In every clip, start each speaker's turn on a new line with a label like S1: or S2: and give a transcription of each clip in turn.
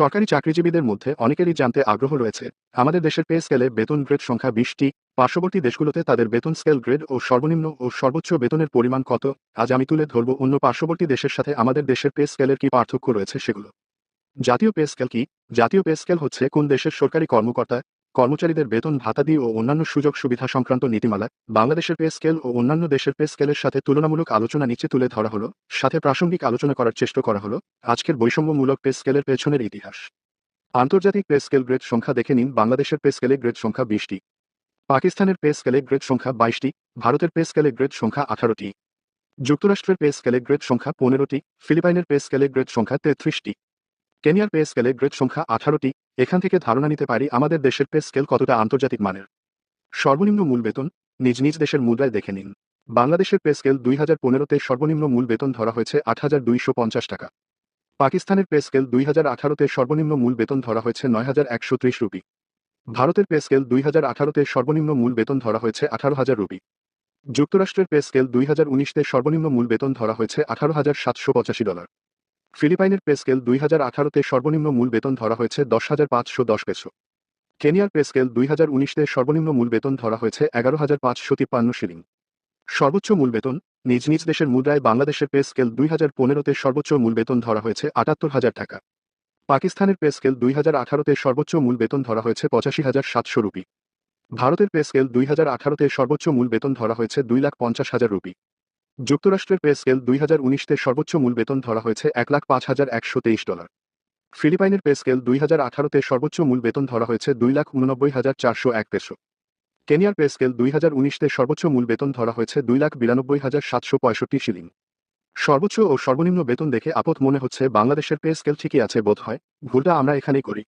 S1: সরকারি চাকরিজীবীদের মধ্যে অনেকেরই জানতে আগ্রহ রয়েছে। আমাদের দেশের পে স্কেলে বেতন গ্রেড সংখ্যা বিশটি। পার্শ্ববর্তী দেশগুলোতে তাদের বেতন স্কেল গ্রেড ও সর্বনিম্ন ও সর্বোচ্চ বেতনের পরিমাণ কত, আজ আমি তুলে ধরব অন্য পার্শ্ববর্তী দেশের সাথে আমাদের দেশের পে স্কেলের কি পার্থক্য রয়েছে সেগুলো। জাতীয় পে স্কেল কি? জাতীয় পে স্কেল হচ্ছে কোন দেশের সরকারি কর্মকর্তা কর্মচারীদের বেতন, ভাতাদি ও অন্যান্য সুযোগ সুবিধা সংক্রান্ত নীতিমালা, বাংলাদেশের পে স্কেল ও অন্যান্য দেশের পে স্কেলের সাথে তুলনামূলক আলোচনা নিচে তুলে ধরা হলো, সাথে প্রাসঙ্গিক আলোচনা করার চেষ্টা করা হলো, আজকের বৈষম্যমূলক পে স্কেলের পেছনের ইতিহাস। আন্তর্জাতিক পে স্কেল গ্রেড সংখ্যা দেখে নিন, বাংলাদেশের পে স্কেলে গ্রেড সংখ্যা বিশটি। পাকিস্তানের পে স্কেলে গ্রেড সংখ্যা বাইশটি, ভারতের পে স্কেলে গ্রেড সংখ্যা আঠারোটি। যুক্তরাষ্ট্রের পে স্কেলে গ্রেড সংখ্যা পনেরোটি, ফিলিপাইনের পে স্কেলে গ্রেড সংখ্যা তেত্রিশটি। কেনিয়ার পে স্কেলে গ্রেড সংখ্যা আঠারোটি, এখান থেকে ধারণা নিতে পারি আমাদের দেশের পে স্কেল কতটা আন্তর্জাতিক মানের। সর্বনিম্ন মূল বেতন, নিজ নিজ দেশের মুদ্রায় দেখে নিন। বাংলাদেশের পে স্কেল দুই হাজার পনেরোতে সর্বনিম্ন মূল বেতন ধরা হয়েছে আট হাজার দুইশো পঞ্চাশ টাকা। পাকিস্তানের পে স্কেল দুই হাজার আঠারোতে সর্বনিম্ন মূল বেতন ধরা হয়েছে নয় হাজার একশো ত্রিশ রুপি। ভারতের পে স্কেল দুই হাজার আঠারোতে সর্বনিম্ন মূল বেতন ধরা হয়েছে আঠারো হাজার রুপি। যুক্তরাষ্ট্রের পে স্কেল দুই হাজার উনিশতে সর্বনিম্ন মূল বেতন ধরা হয়েছে আঠারো হাজার সাতশো পঁচাশি ডলার। ফিলিপাইনের পে স্কেল দুই হাজার আঠারোতে সর্বনিম্ন মূল বেতন ধরা হয়েছে দশ হাজার পাঁচশো দশ পেসো কেনিয়ার পে স্কেল দুই হাজার উনিশতে সর্বনিম্ন মূল বেতন ধরা হয়েছে এগারো হাজার পাঁচশো তিপ্পান্ন শিলিং। সর্বোচ্চ মূল বেতন, নিজ নিজ দেশের মুদ্রায় বাংলাদেশের পে স্কেল দুই হাজার পনেরোতে সর্বোচ্চ মূল বেতন ধরা হয়েছে আটাত্তর হাজার টাকা। পাকিস্তানের পে স্কেল দুই হাজার আঠারোতে সর্বোচ্চ মূল বেতন ধরা হয়েছে পঁচাশি হাজার সাতশো রুপি। ভারতের পে স্কেল দুই হাজার আঠারোতে সর্বোচ্চ মূল বেতন ধরা হয়েছে দুই লাখ পঞ্চাশ হাজার রুপি। যুক্তরাষ্ট্রের পে স্কেল দুই হাজার উনিশতে সর্বোচ্চ মূল বেতন ধরা হয়েছে এক লাখ পাঁচ হাজার একশো তেইশ ডলার। ফিলিপাইনের পে স্কেল দুই হাজার আঠারোতে সর্বোচ্চ মূল বেতন ধরা হয়েছে দুই লাখ উননব্বই হাজার চারশো এক পেসো। কেনিয়ার পে স্কেল দুই হাজার উনিশতে সর্বোচ্চ মূল বেতন ধরা হয়েছে দুই লাখ বিরানব্বই হাজার সাতশো পঁয়ষট্টি শিলিং। সর্বোচ্চ ও সর্বনিম্ন বেতন দেখে আপদ মনে হচ্ছে, বাংলাদেশের পে স্কেল ঠিকই আছে বোধ হয়। ভুলটা আমরা এখানেই করি।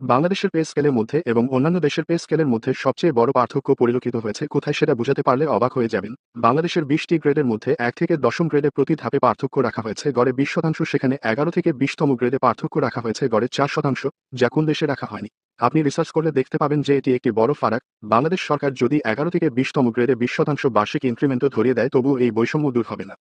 S1: বাংলাদেশের পে স্কেলের মধ্যে এবং অন্যান্য দেশের পে স্কেলের মধ্যে সবচেয়ে বড় পার্থক্য পরিলক্ষিত হয়েছে, কোথায় সেটা বুঝাতে পারলে অবাক হয়ে যাবেন। বাংলাদেশের বিশটি গ্রেডের মধ্যে এক থেকে দশম গ্রেডে প্রতি ধাপে পার্থক্য রাখা হয়েছে, গড়ে বিশ শতাংশ, সেখানে এগারো থেকে বিশতম গ্রেডে পার্থক্য রাখা হয়েছে, গড়ে চার শতাংশ, যা কোন দেশে রাখা হয়নি। আপনি রিসার্চ করলে দেখতে পাবেন যে এটি একটি বড় ফারাক। বাংলাদেশ সরকার যদি এগারো থেকে বিশতম গ্রেডে বিশ শতাংশ বার্ষিক ইনক্রিমেন্টও ধরিয়ে দেয় তবু এই বৈষম্য দূর হবে না।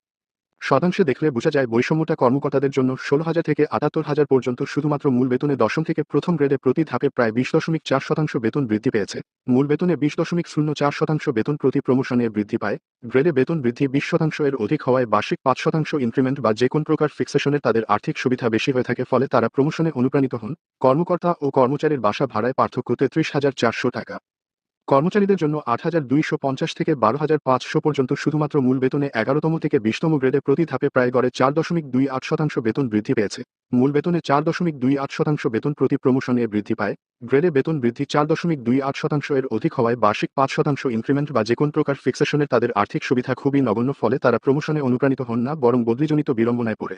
S1: শতাংশে দেখলে বোঝা যায় বৈষম্যটা কর্মকর্তাদের জন্য ষোলো হাজার থেকে আটাত্তর হাজার পর্যন্ত শুধুমাত্র মূল বেতনে দশম থেকে প্রথম গ্রেডে প্রতি ধাপে প্রায় বিশ দশমিক চার শতাংশ বেতন বৃদ্ধি পেয়েছে। মূল বেতনে বিশ দশমিক শূন্য চার শতাংশ বেতন প্রতি প্রমোশনে বৃদ্ধি পায়। গ্রেডে বেতন বৃদ্ধি বিশ শতাংশ এর অধিক হওয়ায় বার্ষিক পাঁচ শতাংশ ইনক্রিমেন্ট বা যে কোন প্রকার ফিক্সেশনের তাদের আর্থিক সুবিধা বেশি হয়ে থাকে, ফলে তারা প্রমোশনে অনুপ্রাণিত হন। কর্মকর্তা ও কর্মচারীর বাসা ভাড়ায় পার্থক্য তেত্রিশ হাজার চারশো টাকা। কর্মচারীদের জন্য আট হাজার দুইশো পঞ্চাশ থেকে বারো হাজার পাঁচশো পর্যন্ত শুধুমাত্র মূল বেতনে এগারোতম থেকে বিশতম গ্রেডে প্রতি ধাপে প্রায় গড়ে চার দশমিক দুই আট শতাংশ বেতন বৃদ্ধি পেয়েছে। মূল বেতনে চার দশমিক দুই আট শতাংশ বেতন প্রতি প্রমোশনে বৃদ্ধি পায়। গ্রেডে বেতন বৃদ্ধি চার দশমিক দুই আট শতাংশ এর অধিক হওয়ায় বার্ষিক পাঁচ শতাংশ ইনক্রিমেন্ট বা যে কোন প্রকার ফিক্সেশনের তাদের আর্থিক সুবিধা খুবই নগণ্য, ফলে তারা প্রমোশনে অনুপ্রাণিত হন না, বরং বদলিজনিত বিড়ম্বনায় পড়ে।